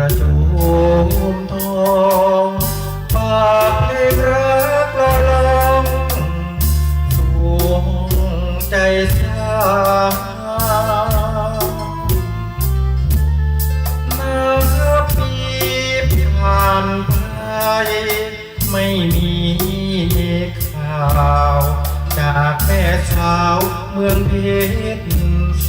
ระโจมทองฝากเพลงรักลอลองสวงใจสาวนับปีผ่านไปไม่มีข่าว จากแม่สาวเมืองเพชรโส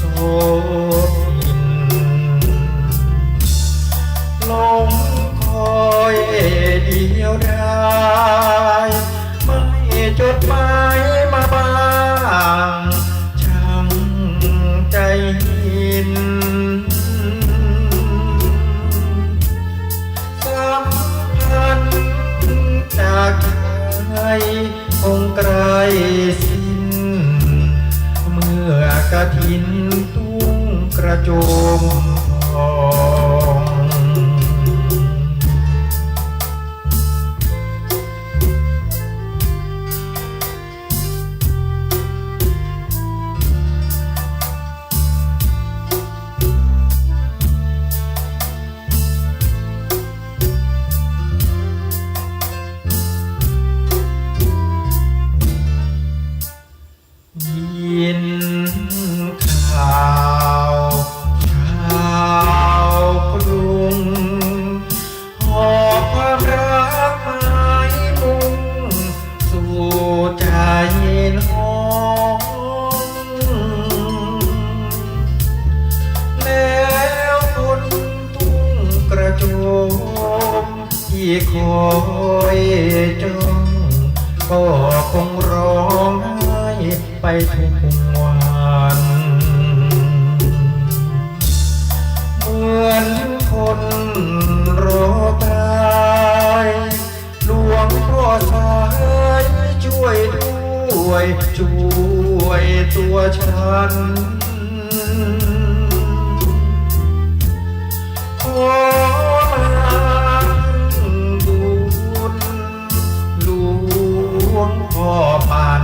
ใจน้องแล้วคนทุ่งกระโจมที่คอยจ้องก็คงร้องไห้ไปทุก วยด้วย ช่วยตัวฉันขอบุญหลวงพ่อปัน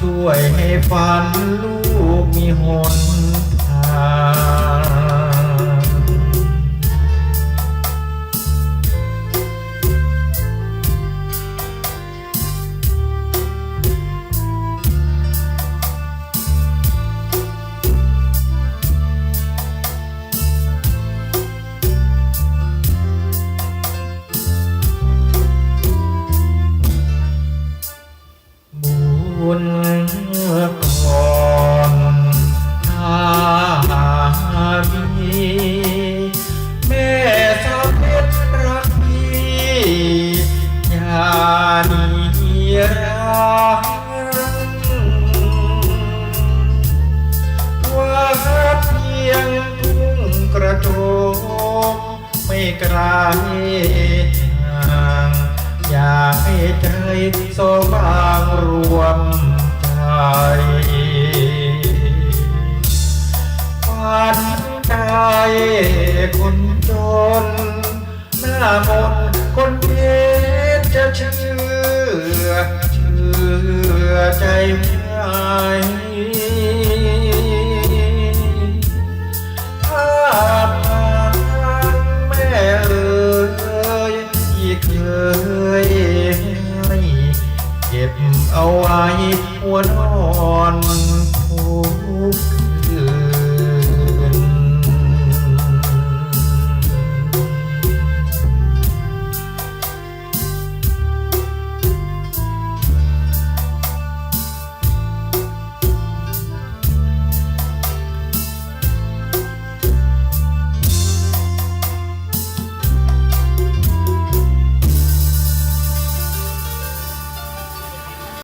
ช่วยให้ฝันลูกมีหนทาง ไกลห่างอยากให้ใจสบางรวมใจฝันใจคนจนหน้ามนคนเพชรจะเชื่อเชื่อใจ